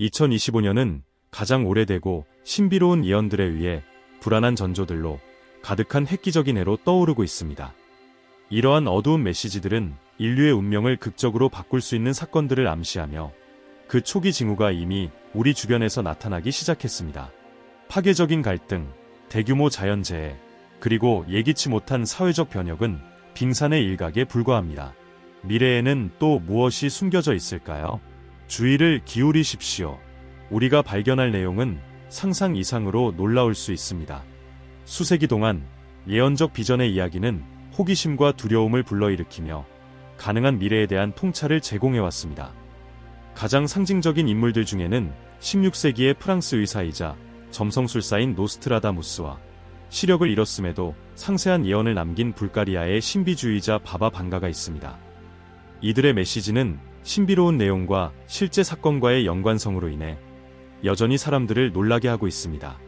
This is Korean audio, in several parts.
2025년은 가장 오래되고 신비로운 예언들에 의해 불안한 전조들로 가득한 획기적인 해로 떠오르고 있습니다. 이러한 어두운 메시지들은 인류의 운명을 극적으로 바꿀 수 있는 사건들을 암시하며 그 초기 징후가 이미 우리 주변에서 나타나기 시작했습니다. 파괴적인 갈등, 대규모 자연재해, 그리고 예기치 못한 사회적 변혁은 빙산의 일각에 불과합니다. 미래에는 또 무엇이 숨겨져 있을까요? 주의를 기울이십시오. 우리가 발견할 내용은 상상 이상으로 놀라울 수 있습니다. 수세기 동안 예언적 비전의 이야기는 호기심과 두려움을 불러일으키며 가능한 미래에 대한 통찰을 제공해왔습니다. 가장 상징적인 인물들 중에는 16세기의 프랑스 의사이자 점성술사인 노스트라다무스와 시력을 잃었음에도 상세한 예언을 남긴 불가리아의 신비주의자 바바 방가가 있습니다. 이들의 메시지는 신비로운 내용과 실제 사건과의 연관성으로 인해 여전히 사람들을 놀라게 하고 있습니다.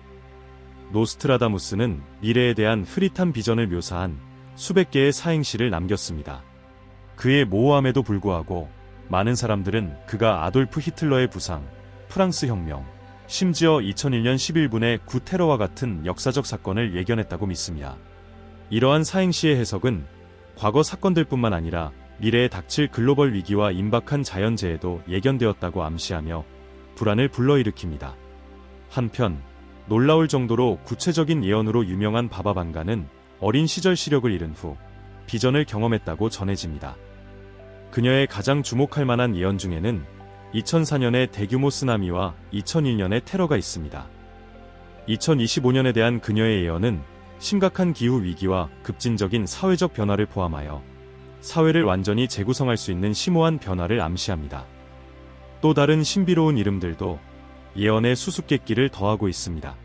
노스트라다무스는 미래에 대한 흐릿한 비전을 묘사한 수백 개의 사행시를 남겼습니다. 그의 모호함에도 불구하고 많은 사람들은 그가 아돌프 히틀러의 부상, 프랑스 혁명, 심지어 2001년 11분의 구 테러와 같은 역사적 사건을 예견했다고 믿습니다. 이러한 사행시의 해석은 과거 사건들뿐만 아니라 미래에 닥칠 글로벌 위기와 임박한 자연재해도 예견되었다고 암시하며 불안을 불러일으킵니다. 한편 놀라울 정도로 구체적인 예언으로 유명한 바바방가는 어린 시절 시력을 잃은 후 비전을 경험했다고 전해집니다. 그녀의 가장 주목할 만한 예언 중에는 2004년의 대규모 쓰나미와 2001년의 테러가 있습니다. 2025년에 대한 그녀의 예언은 심각한 기후 위기와 급진적인 사회적 변화를 포함하여 사회를 완전히 재구성할 수 있는 심오한 변화를 암시합니다. 또 다른 신비로운 이름들도 예언의 수수께끼를 더하고 있습니다.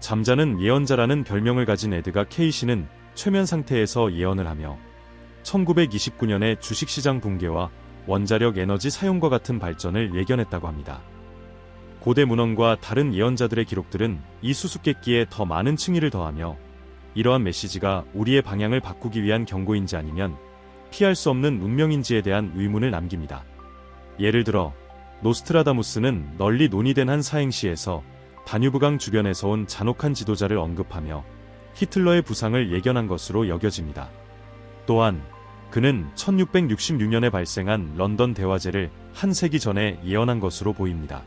잠자는 예언자라는 별명을 가진 에드가 케이시는 최면 상태에서 예언을 하며 1929년의 주식시장 붕괴와 원자력 에너지 사용과 같은 발전을 예견했다고 합니다. 고대 문헌과 다른 예언자들의 기록들은 이 수수께끼에 더 많은 층위를 더하며 이러한 메시지가 우리의 방향을 바꾸기 위한 경고인지 아니면 피할 수 없는 운명인지에 대한 의문을 남깁니다. 예를 들어 노스트라다무스는 널리 논의된 한 사행시에서 다뉴브강 주변에서 온 잔혹한 지도자를 언급하며 히틀러의 부상을 예견한 것으로 여겨집니다. 또한 그는 1666년에 발생한 런던 대화재를 한 세기 전에 예언한 것으로 보입니다.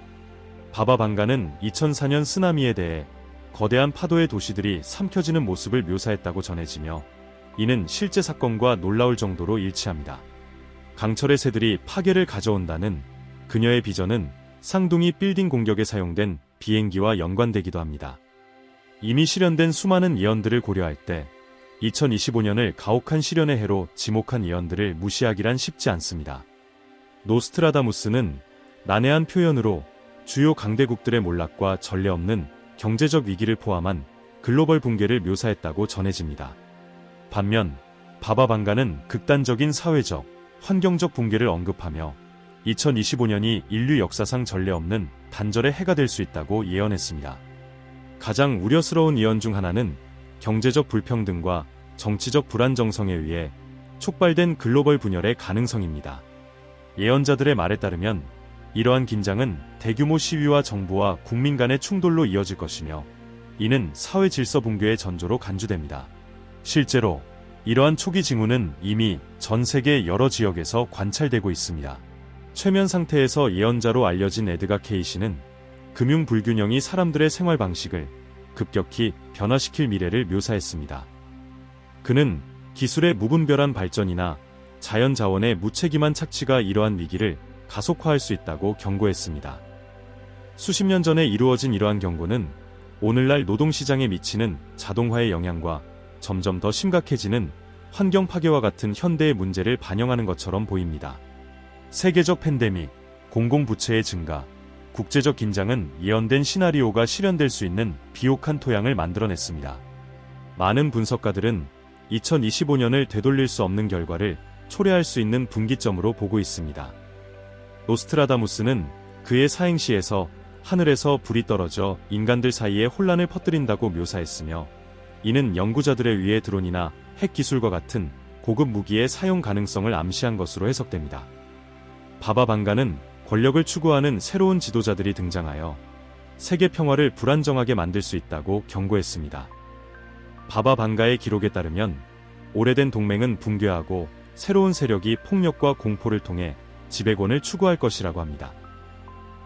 바바방가는 2004년 쓰나미에 대해 거대한 파도의 도시들이 삼켜지는 모습을 묘사했다고 전해지며 이는 실제 사건과 놀라울 정도로 일치합니다. 강철의 새들이 파괴를 가져온다는 그녀의 비전은 쌍둥이 빌딩 공격에 사용된 비행기와 연관되기도 합니다. 이미 실현된 수많은 예언들을 고려할 때 2025년을 가혹한 시련의 해로 지목한 예언들을 무시하기란 쉽지 않습니다. 노스트라다무스는 난해한 표현으로 주요 강대국들의 몰락과 전례 없는 경제적 위기를 포함한 글로벌 붕괴를 묘사했다고 전해집니다. 반면 바바방가는 극단적인 사회적, 환경적 붕괴를 언급하며 2025년이 인류 역사상 전례 없는 단절의 해가 될 수 있다고 예언했습니다. 가장 우려스러운 예언 중 하나는 경제적 불평등과 정치적 불안정성에 의해 촉발된 글로벌 분열의 가능성입니다. 예언자들의 말에 따르면 이러한 긴장은 대규모 시위와 정부와 국민 간의 충돌로 이어질 것이며 이는 사회 질서 붕괴의 전조로 간주됩니다. 실제로 이러한 초기 징후는 이미 전 세계 여러 지역에서 관찰되고 있습니다. 최면 상태에서 예언자로 알려진 에드가 케이시는 금융 불균형이 사람들의 생활 방식을 급격히 변화시킬 미래를 묘사했습니다. 그는 기술의 무분별한 발전이나 자연 자원의 무책임한 착취가 이러한 위기를 가속화할 수 있다고 경고했습니다. 수십 년 전에 이루어진 이러한 경고는 오늘날 노동시장에 미치는 자동화의 영향과 점점 더 심각해지는 환경 파괴와 같은 현대의 문제를 반영하는 것처럼 보입니다. 세계적 팬데믹, 공공부채의 증가, 국제적 긴장은 예언된 시나리오가 실현될 수 있는 비옥한 토양을 만들어냈습니다. 많은 분석가들은 2025년을 되돌릴 수 없는 결과를 초래할 수 있는 분기점으로 보고 있습니다. 노스트라다무스는 그의 사행시에서 하늘에서 불이 떨어져 인간들 사이에 혼란을 퍼뜨린다고 묘사했으며 이는 연구자들에 의해 드론이나 핵 기술과 같은 고급 무기의 사용 가능성을 암시한 것으로 해석됩니다. 바바방가는 권력을 추구하는 새로운 지도자들이 등장하여 세계 평화를 불안정하게 만들 수 있다고 경고했습니다. 바바 방가의 기록에 따르면 오래된 동맹은 붕괴하고 새로운 세력이 폭력과 공포를 통해 지배권을 추구할 것이라고 합니다.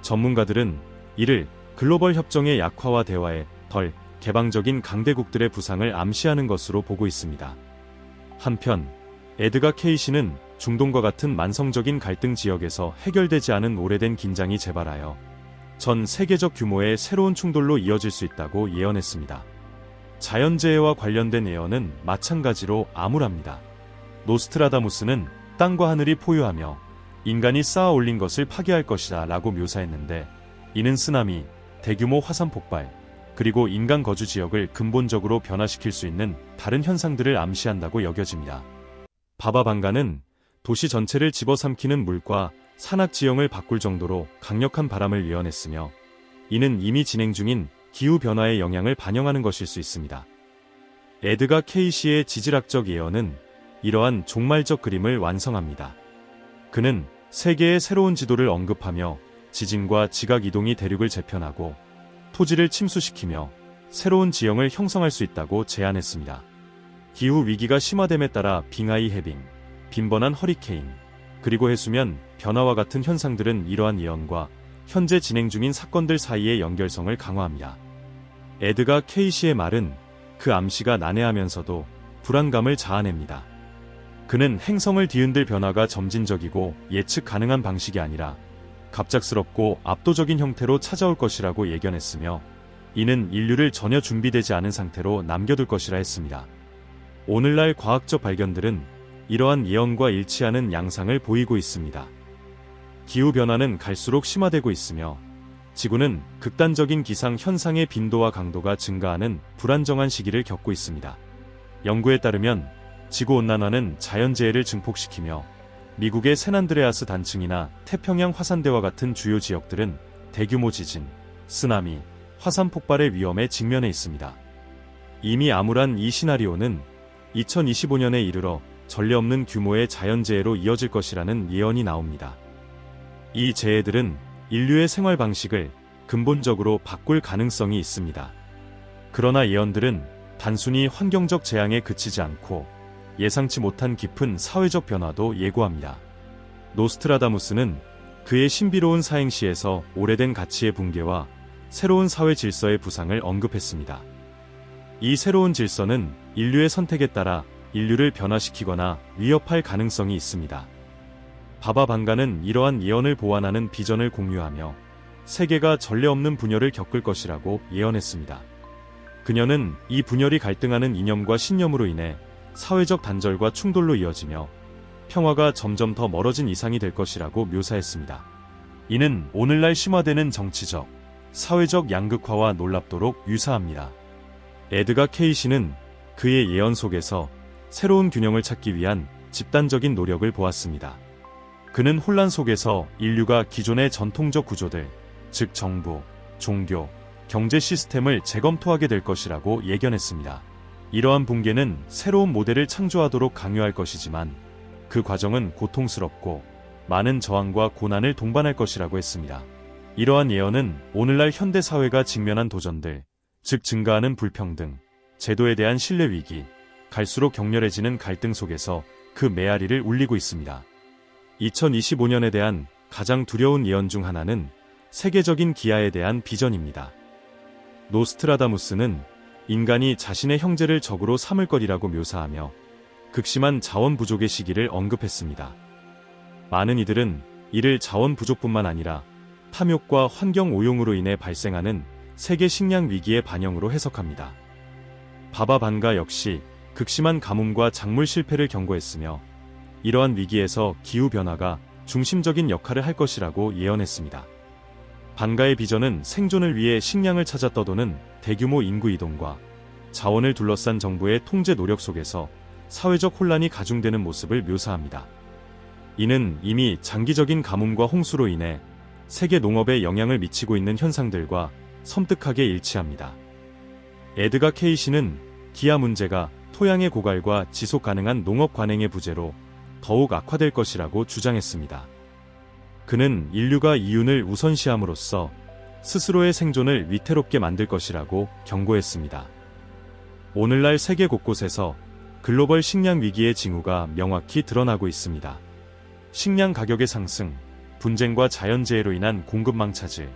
전문가들은 이를 글로벌 협정의 약화와 대화에 덜 개방적인 강대국들의 부상을 암시하는 것으로 보고 있습니다. 한편 에드가 케이시는 중동과 같은 만성적인 갈등 지역에서 해결되지 않은 오래된 긴장이 재발하여 전 세계적 규모의 새로운 충돌로 이어질 수 있다고 예언했습니다. 자연재해와 관련된 예언은 마찬가지로 암울합니다. 노스트라다무스는 땅과 하늘이 포효하며 인간이 쌓아 올린 것을 파괴할 것이다 라고 묘사했는데 이는 쓰나미, 대규모 화산 폭발, 그리고 인간 거주 지역을 근본적으로 변화시킬 수 있는 다른 현상들을 암시한다고 여겨집니다. 바바방가는 도시 전체를 집어삼키는 물과 산악 지형을 바꿀 정도로 강력한 바람을 예언했으며 이는 이미 진행 중인 기후 변화의 영향을 반영하는 것일 수 있습니다. 에드가 케이시의 지질학적 예언은 이러한 종말적 그림을 완성합니다. 그는 세계의 새로운 지도를 언급하며 지진과 지각 이동이 대륙을 재편하고 토지를 침수시키며 새로운 지형을 형성할 수 있다고 제안했습니다. 기후 위기가 심화됨에 따라 빙하이 해빙, 빈번한 허리케인, 그리고 해수면 변화와 같은 현상들은 이러한 예언과 현재 진행 중인 사건들 사이의 연결성을 강화합니다. 에드가 케이시의 말은 그 암시가 난해하면서도 불안감을 자아냅니다. 그는 행성을 뒤흔들 변화가 점진적이고 예측 가능한 방식이 아니라 갑작스럽고 압도적인 형태로 찾아올 것이라고 예견했으며 이는 인류를 전혀 준비되지 않은 상태로 남겨둘 것이라 했습니다. 오늘날 과학적 발견들은 이러한 예언과 일치하는 양상을 보이고 있습니다. 기후변화는 갈수록 심화되고 있으며 지구는 극단적인 기상 현상의 빈도와 강도가 증가하는 불안정한 시기를 겪고 있습니다. 연구에 따르면 지구온난화는 자연재해를 증폭시키며 미국의 세난드레아스 단층이나 태평양 화산대와 같은 주요 지역들은 대규모 지진, 쓰나미, 화산 폭발의 위험에 직면해 있습니다. 이미 암울한 이 시나리오는 2025년에 이르러 전례 없는 규모의 자연재해로 이어질 것이라는 예언이 나옵니다. 이 재해들은 인류의 생활 방식을 근본적으로 바꿀 가능성이 있습니다. 그러나 예언들은 단순히 환경적 재앙에 그치지 않고 예상치 못한 깊은 사회적 변화도 예고합니다. 노스트라다무스는 그의 신비로운 사행시에서 오래된 가치의 붕괴와 새로운 사회 질서의 부상을 언급했습니다. 이 새로운 질서는 인류의 선택에 따라 인류를 변화시키거나 위협할 가능성이 있습니다. 바바방가는 이러한 예언을 보완하는 비전을 공유하며 세계가 전례 없는 분열을 겪을 것이라고 예언했습니다. 그녀는 이 분열이 갈등하는 이념과 신념으로 인해 사회적 단절과 충돌로 이어지며 평화가 점점 더 멀어진 이상이 될 것이라고 묘사했습니다. 이는 오늘날 심화되는 정치적, 사회적 양극화와 놀랍도록 유사합니다. 에드가 케이시는 그의 예언 속에서 새로운 균형을 찾기 위한 집단적인 노력을 보았습니다. 그는 혼란 속에서 인류가 기존의 전통적 구조들, 즉 정부, 종교, 경제 시스템을 재검토하게 될 것이라고 예견했습니다. 이러한 붕괴는 새로운 모델을 창조하도록 강요할 것이지만 그 과정은 고통스럽고 많은 저항과 고난을 동반할 것이라고 했습니다. 이러한 예언은 오늘날 현대 사회가 직면한 도전들, 즉 증가하는 불평등, 제도에 대한 신뢰 위기, 갈수록 격렬해지는 갈등 속에서 그 메아리를 울리고 있습니다. 2025년에 대한 가장 두려운 예언 중 하나는 세계적인 기아에 대한 비전입니다. 노스트라다무스는 인간이 자신의 형제를 적으로 삼을 거리라고 묘사하며 극심한 자원 부족의 시기를 언급했습니다. 많은 이들은 이를 자원 부족뿐만 아니라 탐욕과 환경 오용으로 인해 발생하는 세계 식량 위기의 반영으로 해석합니다. 바바반가 역시 극심한 가뭄과 작물 실패를 경고했으며 이러한 위기에서 기후 변화가 중심적인 역할을 할 것이라고 예언했습니다. 반가의 비전은 생존을 위해 식량을 찾아 떠도는 대규모 인구 이동과 자원을 둘러싼 정부의 통제 노력 속에서 사회적 혼란이 가중되는 모습을 묘사합니다. 이는 이미 장기적인 가뭄과 홍수로 인해 세계 농업에 영향을 미치고 있는 현상들과 섬뜩하게 일치합니다. 에드가 케이시는 기아 문제가 토양의 고갈과 지속 가능한 농업 관행의 부재로 더욱 악화될 것이라고 주장했습니다. 그는 인류가 이윤을 우선시함으로써 스스로의 생존을 위태롭게 만들 것이라고 경고했습니다. 오늘날 세계 곳곳에서 글로벌 식량 위기의 징후가 명확히 드러나고 있습니다. 식량 가격의 상승, 분쟁과 자연재해로 인한 공급망 차질,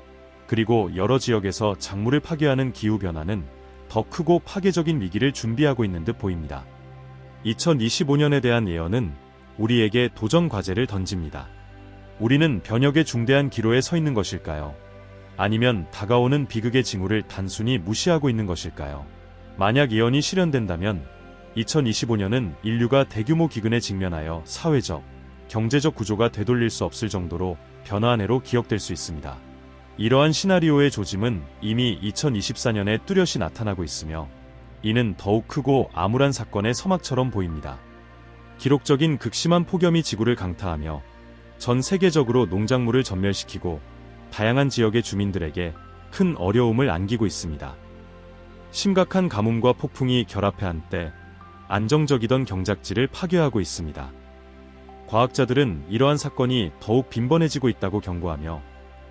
그리고 여러 지역에서 작물을 파괴하는 기후변화는 더 크고 파괴적인 위기를 준비하고 있는 듯 보입니다. 2025년에 대한 예언은 우리에게 도전 과제를 던집니다. 우리는 변혁의 중대한 기로에 서 있는 것일까요? 아니면 다가오는 비극의 징후를 단순히 무시하고 있는 것일까요? 만약 예언이 실현된다면 2025년은 인류가 대규모 기근에 직면하여 사회적, 경제적 구조가 되돌릴 수 없을 정도로 변화한 해로 기억될 수 있습니다. 이러한 시나리오의 조짐은 이미 2024년에 뚜렷이 나타나고 있으며 이는 더욱 크고 암울한 사건의 서막처럼 보입니다. 기록적인 극심한 폭염이 지구를 강타하며 전 세계적으로 농작물을 전멸시키고 다양한 지역의 주민들에게 큰 어려움을 안기고 있습니다. 심각한 가뭄과 폭풍이 결합해 한때 안정적이던 경작지를 파괴하고 있습니다. 과학자들은 이러한 사건이 더욱 빈번해지고 있다고 경고하며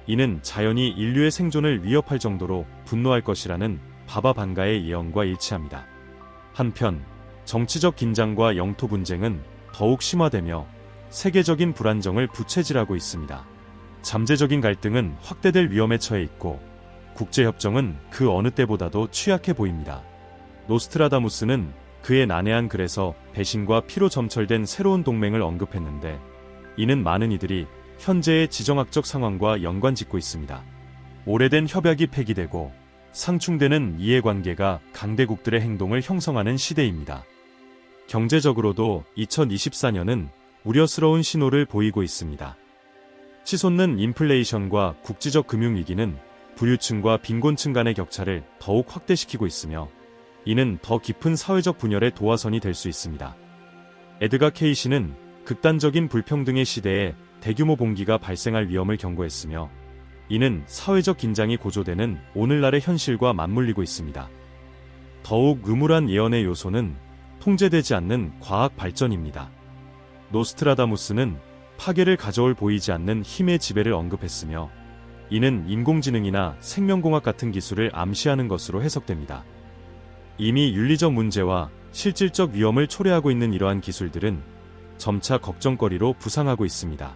이는 자연이 인류의 생존을 위협할 정도로 분노할 것이라는 바바 반가의 예언과 일치합니다. 한편 정치적 긴장과 영토 분쟁은 더욱 심화되며 세계적인 불안정을 부채질하고 있습니다. 잠재적인 갈등은 확대될 위험에 처해 있고 국제협정은 그 어느 때보다도 취약해 보입니다. 노스트라다무스는 그의 난해한 글에서 배신과 피로 점철된 새로운 동맹을 언급했는데 이는 많은 이들이 현재의 지정학적 상황과 연관 짓고 있습니다. 오래된 협약이 폐기되고 상충되는 이해관계가 강대국들의 행동을 형성하는 시대입니다. 경제적으로도 2024년은 우려스러운 신호를 보이고 있습니다. 치솟는 인플레이션과 국지적 금융위기는 부유층과 빈곤층 간의 격차를 더욱 확대시키고 있으며 이는 더 깊은 사회적 분열의 도화선이 될 수 있습니다. 에드가 케이시는 극단적인 불평등의 시대에 대규모 봉기가 발생할 위험을 경고했으며 이는 사회적 긴장이 고조되는 오늘날의 현실과 맞물리고 있습니다. 더욱 의물한 예언의 요소는 통제되지 않는 과학 발전입니다. 노스트라다무스는 파괴를 가져올 보이지 않는 힘의 지배를 언급했으며 이는 인공지능이나 생명공학 같은 기술을 암시하는 것으로 해석됩니다. 이미 윤리적 문제와 실질적 위험을 초래하고 있는 이러한 기술들은 점차 걱정거리로 부상하고 있습니다.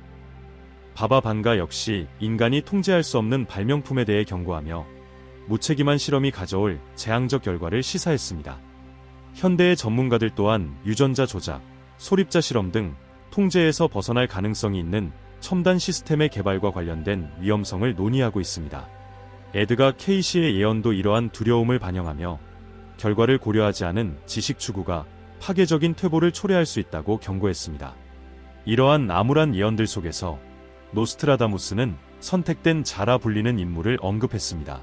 바바 반가 역시 인간이 통제할 수 없는 발명품에 대해 경고하며 무책임한 실험이 가져올 재앙적 결과를 시사했습니다. 현대의 전문가들 또한 유전자 조작, 소립자 실험 등 통제에서 벗어날 가능성이 있는 첨단 시스템의 개발과 관련된 위험성을 논의하고 있습니다. 에드가 케이시의 예언도 이러한 두려움을 반영하며 결과를 고려하지 않은 지식 추구가 파괴적인 퇴보를 초래할 수 있다고 경고했습니다. 이러한 암울한 예언들 속에서 노스트라다무스는 선택된 자라 불리는 인물을 언급했습니다.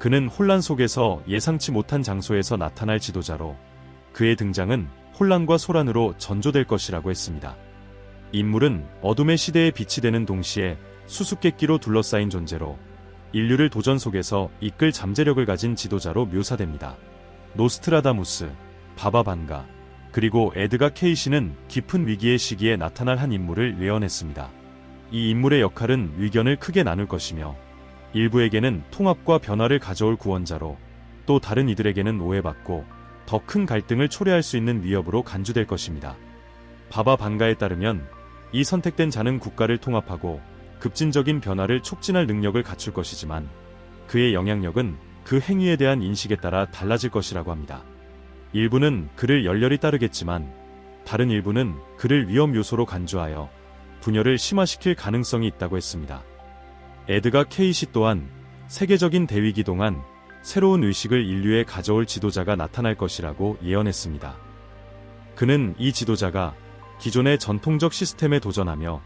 그는 혼란 속에서 예상치 못한 장소에서 나타날 지도자로 그의 등장은 혼란과 소란으로 전조될 것이라고 했습니다. 인물은 어둠의 시대에 빛이 되는 동시에 수수께끼로 둘러싸인 존재로 인류를 도전 속에서 이끌 잠재력을 가진 지도자로 묘사됩니다. 노스트라다무스, 바바반가, 그리고 에드가 케이시는 깊은 위기의 시기에 나타날 한 인물을 예언했습니다. 이 인물의 역할은 위견을 크게 나눌 것이며 일부에게는 통합과 변화를 가져올 구원자로 또 다른 이들에게는 오해받고 더 큰 갈등을 초래할 수 있는 위협으로 간주될 것입니다. 바바 반가에 따르면 이 선택된 자는 국가를 통합하고 급진적인 변화를 촉진할 능력을 갖출 것이지만 그의 영향력은 그 행위에 대한 인식에 따라 달라질 것이라고 합니다. 일부는 그를 열렬히 따르겠지만 다른 일부는 그를 위험 요소로 간주하여 분열을 심화시킬 가능성이 있다고 했습니다. 에드가 케이시 또한 세계적인 대위기 동안 새로운 의식을 인류에 가져올 지도자가 나타날 것이라고 예언했습니다. 그는 이 지도자가 기존의 전통적 시스템에 도전하며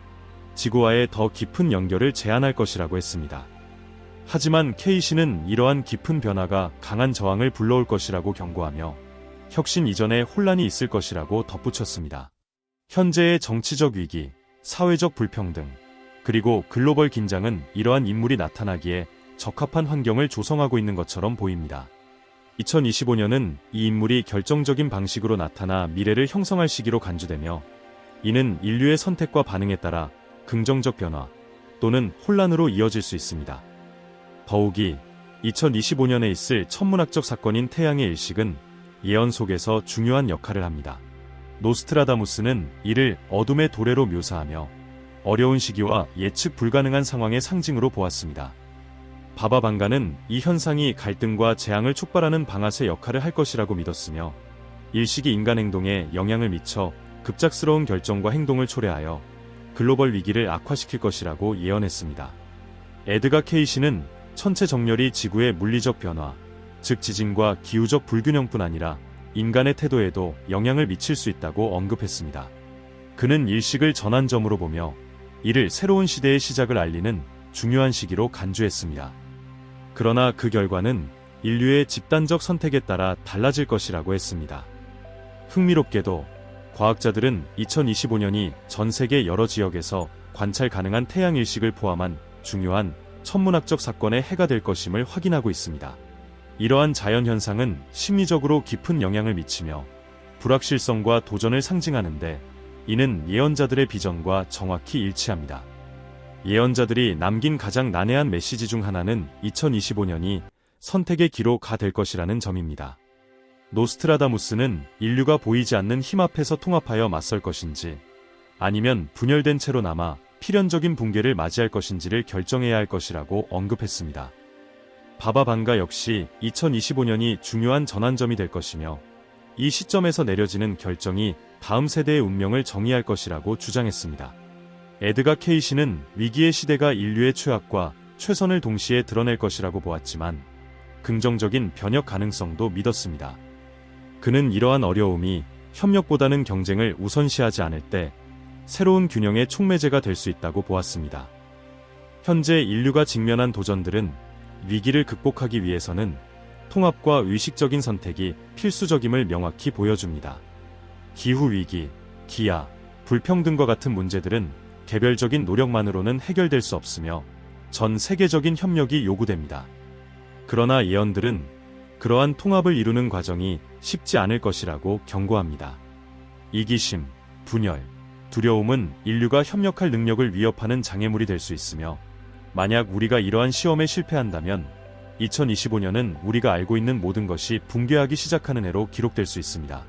지구와의 더 깊은 연결을 제안할 것이라고 했습니다. 하지만 케이시는 이러한 깊은 변화가 강한 저항을 불러올 것이라고 경고하며 혁신 이전에 혼란이 있을 것이라고 덧붙였습니다. 현재의 정치적 위기, 사회적 불평등, 그리고 글로벌 긴장은 이러한 인물이 나타나기에 적합한 환경을 조성하고 있는 것처럼 보입니다. 2025년은 이 인물이 결정적인 방식으로 나타나 미래를 형성할 시기로 간주되며 이는 인류의 선택과 반응에 따라 긍정적 변화, 또는 혼란으로 이어질 수 있습니다. 더욱이 2025년에 있을 천문학적 사건인 태양의 일식은 예언 속에서 중요한 역할을 합니다. 노스트라다무스는 이를 어둠의 도래로 묘사하며 어려운 시기와 예측 불가능한 상황의 상징으로 보았습니다. 바바방가는 이 현상이 갈등과 재앙을 촉발하는 방아쇠 역할을 할 것이라고 믿었으며 일식이 인간 행동에 영향을 미쳐 급작스러운 결정과 행동을 초래하여 글로벌 위기를 악화시킬 것이라고 예언했습니다. 에드가 케이시는 천체 정렬이 지구의 물리적 변화, 즉 지진과 기후적 불균형뿐 아니라 인간의 태도에도 영향을 미칠 수 있다고 언급했습니다. 그는 일식을 전환점으로 보며 이를 새로운 시대의 시작을 알리는 중요한 시기로 간주했습니다. 그러나 그 결과는 인류의 집단적 선택에 따라 달라질 것이라고 했습니다. 흥미롭게도 과학자들은 2025년이 전 세계 여러 지역에서 관찰 가능한 태양 일식을 포함한 중요한 천문학적 사건의 해가 될 것임을 확인하고 있습니다. 이러한 자연현상은 심리적으로 깊은 영향을 미치며 불확실성과 도전을 상징하는데 이는 예언자들의 비전과 정확히 일치합니다. 예언자들이 남긴 가장 난해한 메시지 중 하나는 2025년이 선택의 기로가 될 것이라는 점입니다. 노스트라다무스는 인류가 보이지 않는 힘 앞에서 통합하여 맞설 것인지 아니면 분열된 채로 남아 필연적인 붕괴를 맞이할 것인지를 결정해야 할 것이라고 언급했습니다. 바바방가 역시 2025년이 중요한 전환점이 될 것이며 이 시점에서 내려지는 결정이 다음 세대의 운명을 정의할 것이라고 주장했습니다. 에드가 케이시는 위기의 시대가 인류의 최악과 최선을 동시에 드러낼 것이라고 보았지만 긍정적인 변혁 가능성도 믿었습니다. 그는 이러한 어려움이 협력보다는 경쟁을 우선시하지 않을 때 새로운 균형의 촉매제가 될 수 있다고 보았습니다. 현재 인류가 직면한 도전들은 위기를 극복하기 위해서는 통합과 의식적인 선택이 필수적임을 명확히 보여줍니다. 기후위기, 기아, 불평등과 같은 문제들은 개별적인 노력만으로는 해결될 수 없으며 전 세계적인 협력이 요구됩니다. 그러나 예언들은 그러한 통합을 이루는 과정이 쉽지 않을 것이라고 경고합니다. 이기심, 분열, 두려움은 인류가 협력할 능력을 위협하는 장애물이 될 수 있으며 만약 우리가 이러한 시험에 실패한다면 2025년은 우리가 알고 있는 모든 것이 붕괴하기 시작하는 해로 기록될 수 있습니다.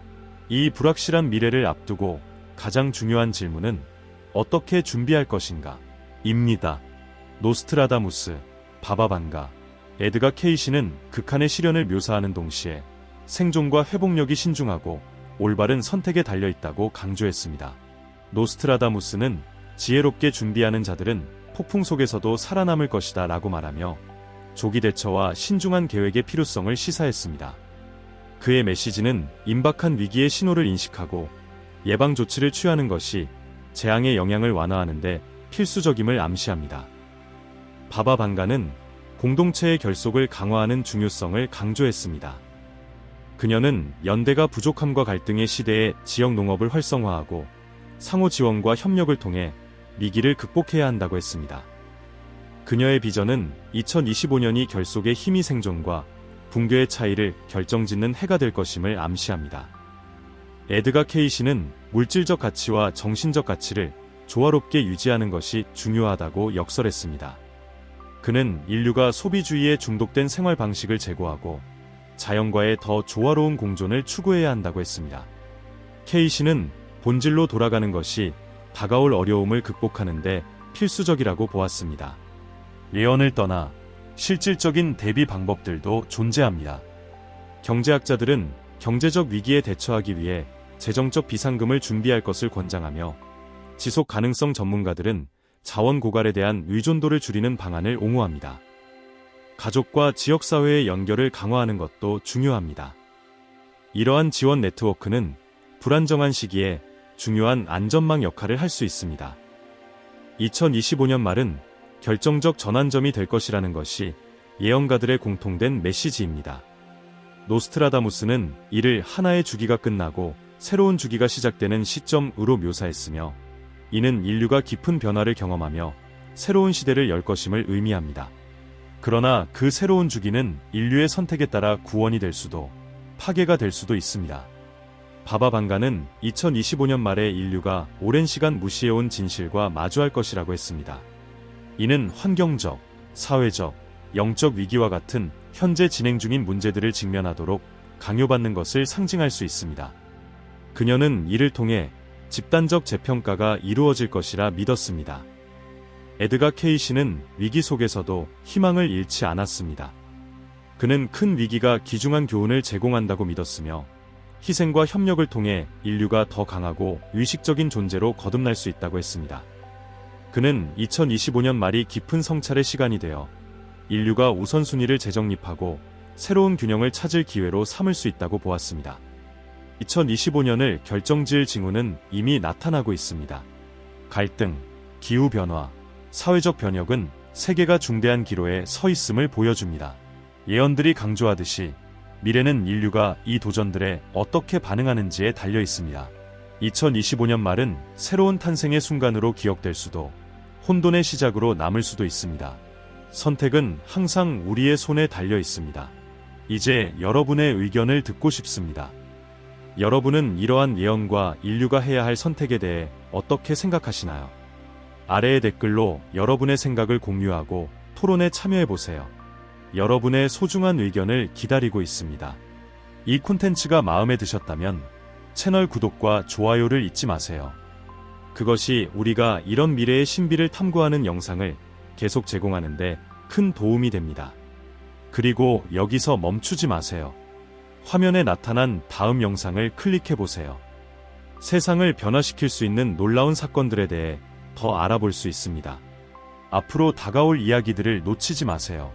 이 불확실한 미래를 앞두고 가장 중요한 질문은 어떻게 준비할 것인가? 입니다. 노스트라다무스, 바바반가, 에드가 케이시는 극한의 시련을 묘사하는 동시에 생존과 회복력이 신중하고 올바른 선택에 달려 있다고 강조했습니다. 노스트라다무스는 지혜롭게 준비하는 자들은 폭풍 속에서도 살아남을 것이다 라고 말하며 조기 대처와 신중한 계획의 필요성을 시사했습니다. 그의 메시지는 임박한 위기의 신호를 인식하고 예방 조치를 취하는 것이 재앙의 영향을 완화하는데 필수적임을 암시합니다. 바바방가는 공동체의 결속을 강화하는 중요성을 강조했습니다. 그녀는 연대가 부족함과 갈등의 시대에 지역 농업을 활성화하고 상호 지원과 협력을 통해 위기를 극복해야 한다고 했습니다. 그녀의 비전은 2025년이 결속의 힘이 생존과 붕괴의 차이를 결정짓는 해가 될 것임을 암시합니다. 에드가 케이시는 물질적 가치와 정신적 가치를 조화롭게 유지하는 것이 중요하다고 역설했습니다. 그는 인류가 소비주의에 중독된 생활 방식을 제고하고 자연과의 더 조화로운 공존을 추구해야 한다고 했습니다. 케이시는 본질로 돌아가는 것이 다가올 어려움을 극복하는데 필수적이라고 보았습니다. 예언을 떠나 실질적인 대비 방법들도 존재합니다. 경제학자들은 경제적 위기에 대처하기 위해 재정적 비상금을 준비할 것을 권장하며 지속 가능성 전문가들은 자원 고갈에 대한 의존도를 줄이는 방안을 옹호합니다. 가족과 지역사회의 연결을 강화하는 것도 중요합니다. 이러한 지원 네트워크는 불안정한 시기에 중요한 안전망 역할을 할 수 있습니다. 2025년 말은 결정적 전환점이 될 것이라는 것이 예언가들의 공통된 메시지입니다. 노스트라다무스는 이를 하나의 주기가 끝나고 새로운 주기가 시작되는 시점으로 묘사했으며 이는 인류가 깊은 변화를 경험하며 새로운 시대를 열 것임을 의미합니다. 그러나 그 새로운 주기는 인류의 선택에 따라 구원이 될 수도 파괴가 될 수도 있습니다. 바바방가는 2025년 말에 인류가 오랜 시간 무시해온 진실과 마주할 것이라고 했습니다. 이는 환경적, 사회적, 영적 위기와 같은 현재 진행 중인 문제들을 직면하도록 강요받는 것을 상징할 수 있습니다. 그녀는 이를 통해 집단적 재평가가 이루어질 것이라 믿었습니다. 에드가 케이시는 위기 속에서도 희망을 잃지 않았습니다. 그는 큰 위기가 귀중한 교훈을 제공한다고 믿었으며 희생과 협력을 통해 인류가 더 강하고 의식적인 존재로 거듭날 수 있다고 했습니다. 그는 2025년 말이 깊은 성찰의 시간이 되어 인류가 우선순위를 재정립하고 새로운 균형을 찾을 기회로 삼을 수 있다고 보았습니다. 2025년을 결정지을 징후는 이미 나타나고 있습니다. 갈등, 기후변화, 사회적 변혁은 세계가 중대한 기로에 서 있음을 보여줍니다. 예언들이 강조하듯이 미래는 인류가 이 도전들에 어떻게 반응하는지에 달려 있습니다. 2025년 말은 새로운 탄생의 순간으로 기억될 수도 혼돈의 시작으로 남을 수도 있습니다. 선택은 항상 우리의 손에 달려 있습니다. 이제 여러분의 의견을 듣고 싶습니다. 여러분은 이러한 예언과 인류가 해야 할 선택에 대해 어떻게 생각하시나요? 아래의 댓글로 여러분의 생각을 공유하고 토론에 참여해 보세요. 여러분의 소중한 의견을 기다리고 있습니다. 이 콘텐츠가 마음에 드셨다면 채널 구독과 좋아요를 잊지 마세요. 그것이 우리가 이런 미래의 신비를 탐구하는 영상을 계속 제공하는데 큰 도움이 됩니다. 그리고 여기서 멈추지 마세요. 화면에 나타난 다음 영상을 클릭해 보세요. 세상을 변화시킬 수 있는 놀라운 사건들에 대해 더 알아볼 수 있습니다. 앞으로 다가올 이야기들을 놓치지 마세요.